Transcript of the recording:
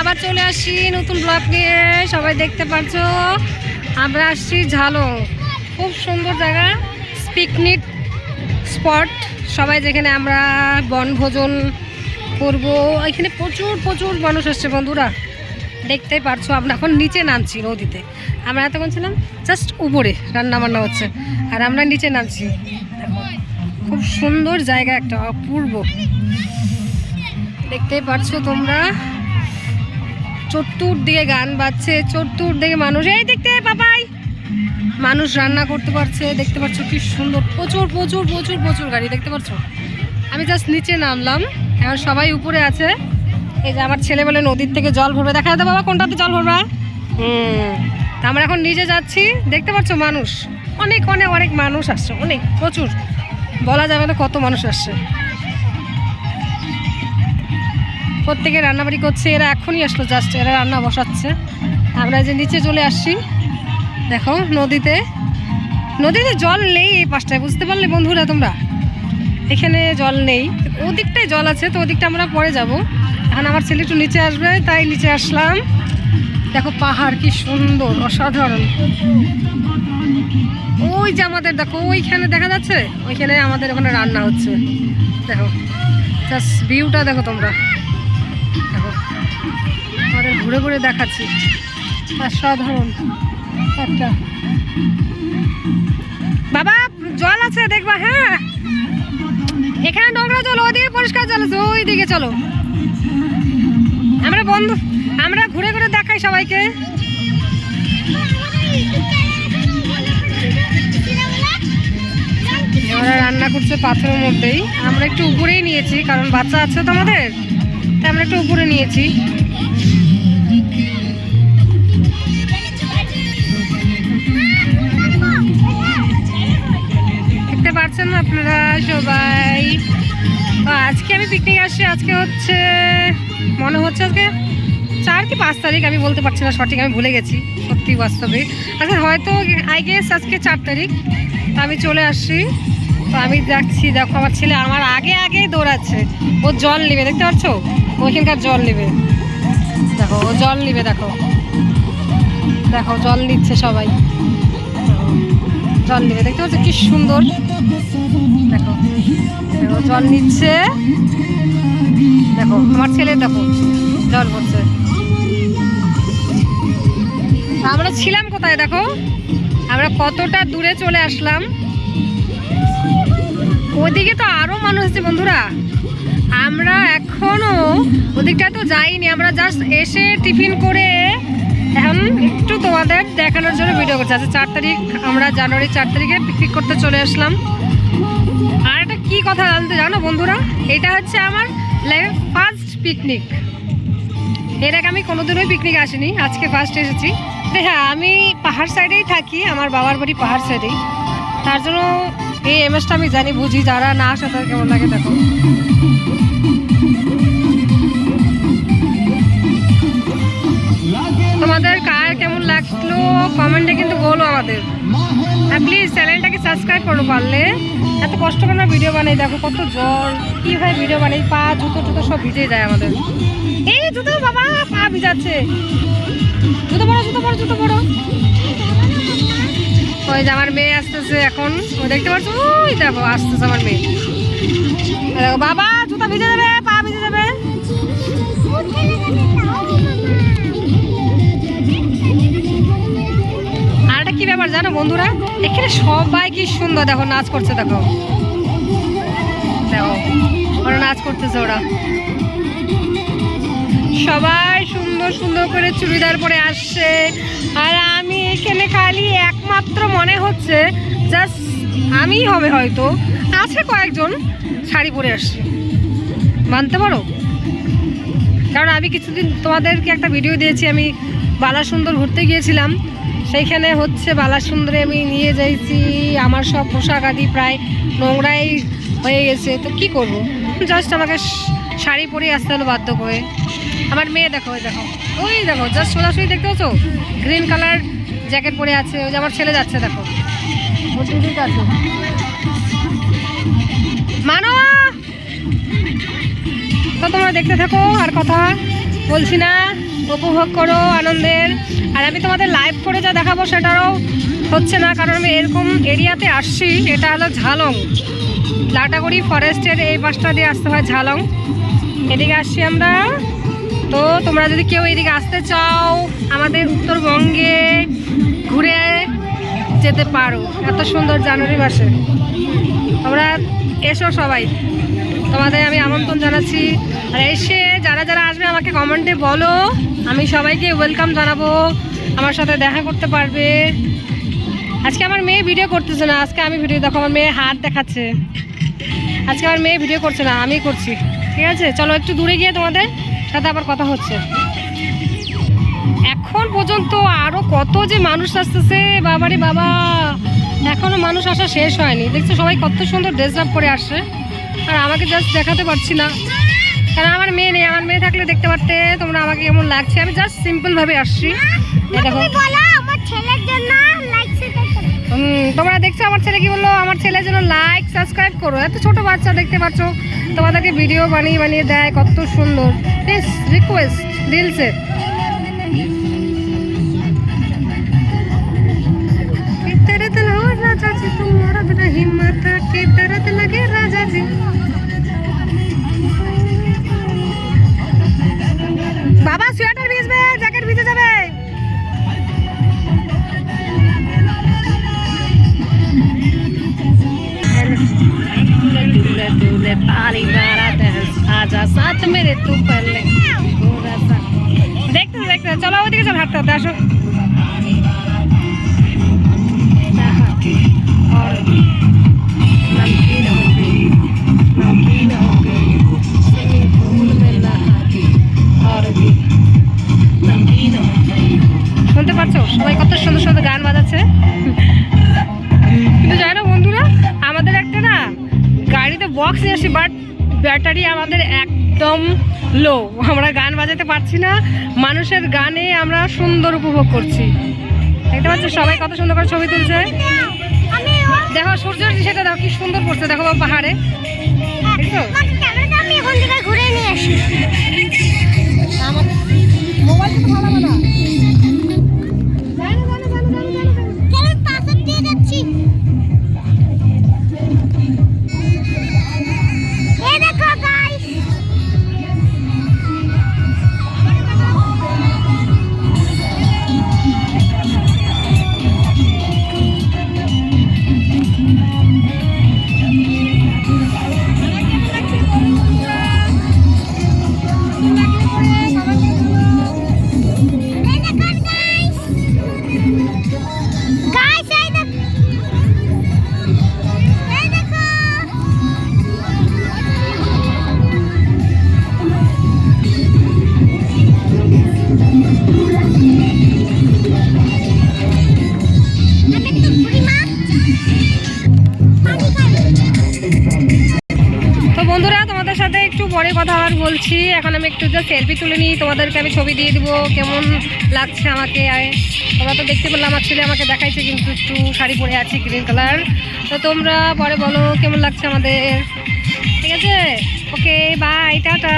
আবার চলে আসি নতুন ব্লগ নিয়ে। সবাই দেখতে পারছ? আমরা আসছি ঝালং। খুব সুন্দর জায়গা পিকনিক স্পট সবাই যেখানে আমরা বনভোজন করব, এখানে প্রচুর প্রচুর মানুষ আসছে বন্ধুরা। দেখতে পারছ, আমরা এখন নিচে নামছি নদীতে। আমরা এতক্ষণ ছিলাম জাস্ট উপরে রান্না বান্না হচ্ছে। আর আমরা নিচে নামছি। খুব সুন্দর জায়গা একটা, অপূর্ব। দেখতেই পারছ তোমরা? চতুর্দিকে গান বাজছে, চতুর্দিকে মানুষ। এই দেখতে পাপাই। মানুষ রান্না করতে পারছে, দেখতে পাচ্ছ কি সুন্দর। প্রচুর প্রচুর প্রচুর প্রচুর গাড়ি, দেখতে পাচ্ছ আমি জাস্ট নিচে নামলাম এখন সবাই উপরে আছে। এই যে আমার ছেলে বলে নদীর থেকে জল ভরবে। দেখা যাবে বাবা, কোনটাতে জল ভরবা? হুম। তা আমরা এখন নিচে যাচ্ছি। দেখতে পাচ্ছ মানুষ? অনেক অনেক অনেক মানুষ আসছে, অনেক, প্রচুর। বলা যাবে না কত মানুষ আসছে। প্রত্যেকে রান্নাবাড়ি করছে, এরা এখনই আসলো জাস্ট এরা রান্না বসাচ্ছে। আমরা যে নিচে চলে আসছি দেখো, নদীতে। নদীতে জল নেই এই পাশটায়, বুঝতে পারলে বন্ধুরা তোমরা? এখানে জল নেই। ওদিকটায় জল আছে, তো ওদিকটা আমরা পরে যাব। এখন আমার ছেলে একটু নিচে আসবে, তাই নিচে আসলাম। দেখো পাহাড়, কি সুন্দর, অসাধারণ। ওই যে আমাদের, দেখো, ওইখানে দেখা যাচ্ছে? ওইখানে আমাদের ওখানে রান্না হচ্ছে। দেখো জাস্ট ভিউটা দেখো তোমরা। আমাদের ঘুরে ঘুরে দেখাচ্ছি। অসাধারণ। একটা। বাবা, জল আছে, দেখবা হ্যাঁ? এখানে নোংরা জল ওদিকে পরিষ্কার জল আছে, ওই দিকে চলো। আমরা বন্ধু, আমরা ঘুরে ঘুরে দেখাই সবাইকে। ওরা রান্না করছে পাথরের মধ্যেই। আমরা একটু উপরেই নিয়েছি, কারণ বাচ্চা আছে তো আমাদের তাই আমরা একটু উপরে নিয়েছি। দেখতে পাচ্ছেন আপনারা সবাই। আজকে আমি পিকনিক আসছি, আজকে হচ্ছে, মনে হচ্ছে আজকে চার কি পাঁচ তারিখ, আমি বলতে পারছি না সঠিক, আমি ভুলে গেছি, সত্যি বাস্তবে। আচ্ছা হয়তো আই গেস আজকে চার তারিখ। আমি চলে আসছি। তো আমি যাচ্ছি, দেখো আমার ছেলে আমার আগে আগেই দৌড়াচ্ছে। ও জল নেবে, দেখতে পাচ্ছ? ওইখানকার জল নেবে। দেখো, ও জল নেবে, দেখো। দেখো, জল নিচ্ছে সবাই। জল নেবে, দেখতে পাচ্ছ কি সুন্দর? দেখো দেখো, জল নিচ্ছে। দেখো, আমার ছেলে দেখো, জল পড়ছে আমরা ছিলাম কোথায় দেখো? আমরা কতটা দূরে চলে আসলাম? ওদিকে তো আরও মানুষ আছে বন্ধুরা। আমরা এখনও ওদিকটা তো যাইনি, আমরা জাস্ট এসে টিফিন করে, এখন একটু তোমাদের দেখানোর জন্য ভিডিও করছি। আচ্ছা চার তারিখ, আমরা জানুয়ারি চার তারিখে পিকনিক করতে চলে আসলাম। আর একটা কি কথা জানতে জানো বন্ধুরা? এটা হচ্ছে আমার লাইফে ফার্স্ট পিকনিক এর আগে আমি কোনোদিনই পিকনিক আসিনি, আজকে ফার্স্ট এসেছি। হ্যাঁ আমি পাহাড় সাইডেই থাকি, আমার বাবার বাড়ি পাহাড় সাইডেই তার জন্য এই এমএসটা আমি জানি, বুঝি যারা না আসে তাদের কেমন লাগে দেখো। তোমাদের কার কেমন লাগল? কমেন্টে কিন্তু বলো আমাদের। আর প্লিজ চ্যানেলটাকে সাবস্ক্রাইব করো পারলে। এত কষ্ট করে ভিডিও বানাই, দেখো কত জল, কীভাবে ভিডিও বানাই, পা, জুতো, টুতো সব ভিজে যায় আমাদের। এই জুতো বাবা, পা ভিজাচ্ছে। জুতো পড়ো জুতো পড়ো জুতো পড়ো ওই যে আমার মেয়ে আসতেছে এখন। ও দেখতে পাচ্ছ ওই দেখো, আসতেছে আমার মেয়ে। দেখো, বাবা, জুতা ভিজে যাবে, পা ভিজে যাবে। আর একটা কি ব্যাপার জানো বন্ধুরা? এখানে সবাই কি সুন্দর দেখো, নাচ করছে দেখো। দেখো, ওরা নাচ করতেছে ওরা। সবাই সুন্দর সুন্দর করে চুড়িদার পরে আসছে। আর আমি এখানে খালি একমাত্র মনে হচ্ছে, জাস্ট আমিই হবে হয়তো। আছে কয়েকজন শাড়ি পরে আসছে। মানতে পারো? কারণ আমি কিছুদিন তোমাদেরকে একটা ভিডিও দিয়েছি, আমি বালাসুন্দর ঘুরতে গিয়েছিলাম। সেইখানে হচ্ছে বালাসুন্দরে আমি নিয়ে যাইছি। আমার সব পোশাক আদি প্রায় নোংরাই হয়ে গেছে। তো কি করব? জাস্ট আমাকে শাড়ি পরে আসতে হলো বাধ্য করে। আমার মেয়ে দেখো, ওই দেখো। ওই দেখো জাস্ট সোজাসুজি দেখতে পাচ্ছ? গ্রিন কালার জ্যাকেট পরে আছে, ওই যে আমার ছেলে যাচ্ছে, দেখো। মানো! তো তোমরা দেখতে থাকো, আর কথা বলছি না। উপভোগ করো আনন্দের। আর আমি তোমাদের লাইভ করে যা দেখাবো সেটাও হচ্ছে না, কারণ আমি এরকম এরিয়াতে আসছি, এটা হলো ঝালং। লাটাগুড়ি ফরেস্টের এই পাশটা দিয়ে আসতে হয় ঝালং। এদিকে আসছি আমরা। তো তোমরা যদি কেউ এদিকে আসতে চাও, আমাদের উত্তরবঙ্গে ঘুরে যেতে পারো। এত সুন্দর জানুয়ারি মাসে। তোমরা এসো সবাই। তোমাদের আমি আমন্ত্রণ জানাচ্ছি। আর এসে যারা যারা আসবে, আমাকে কমেন্টে বলো। আমি সবাইকে ওয়েলকাম জানাব। আমার সাথে দেখা করতে পারবে। আজকে আমার মেয়ে ভিডিও করতেছে না। আজকে আমি ভিডিও দেখো, আমার মেয়ে হাত দেখাচ্ছে। আজকে আমার মেয়ে ভিডিও করছে না আমি করছি। ঠিক আছে? চলো একটু দূরে গিয়ে তোমাদের সাথে আবার কথা হচ্ছে। এখন পর্যন্ত আরও কত যে মানুষ আসতেছে, বাবারে বাবা। এখনও মানুষ আসা শেষ হয়নি। দেখছ সবাই কত সুন্দর ড্রেস আপ করে আসছে। আর আমাকে জাস্ট দেখাতে পারছি না। কারণ আমার মেয়ে নেই, আমার মেয়ে থাকলে দেখতে পারতে তোমরা আমাকে কেমন লাগছে। আমি জাস্ট সিম্পল ভাবে আসছি। দেখো। তোমরা দেখছ আমার ছেলে কি বলল? আমার ছেলে জন্য লাইক সাবস্ক্রাইব করো। এত ছোট বাচ্চা দেখতে পাচ্ছ। তোমাদেরকে ভিডিও বানিয়ে বানিয়ে দেয়, কত সুন্দর। প্লিজ রিকোয়েস্ট দিল आजा साथ मेरे तू पहले थोड़ा सा দেখতে দেখতে চলো ওদিকে চল হাঁটতে হাঁটতে আসো और नमकीन हो गई नमकीन हो गई स्विमिंग पूल में नहा के और भी नमकीन हो गई শুনতে পারছো সবাই কত সুন্দর সুন্দর গান বাজাচ্ছে কিন্তু জানো বন্ধুরা আমাদের একটা না গাড়িতে বক্স নিয়ে আসি বাট ব্যাটারি আমাদের একদম লো আমরা গান বাজাতে পারছি না। মানুষের গানে আমরা সুন্দর উপভোগ করছি। দেখতে পাচ্ছ সবাই কত সুন্দর করে ছবি তুলছে। দেখো সূর্যের সেটা দেখো কি সুন্দর পড়ছে দেখো বাবা পাহাড়ে। ঘুরে নিয়ে আসি। আমার মোবাইল ভালো না। আর বলছি। এখন আমি একটু যা সেলফি তুলে নিই। তোমাদেরকে আমি ছবি দিয়ে দিব। কেমন লাগছে আমাকে? তোমরা তো দেখতে পেলাম ছেলে আমাকে দেখাইছে, কিন্তু একটু শাড়ি পরে আছে গ্রিন কালার তো তোমরা পরে বলো, কেমন লাগছে আমাদের? ঠিক আছে? Okay bye tata.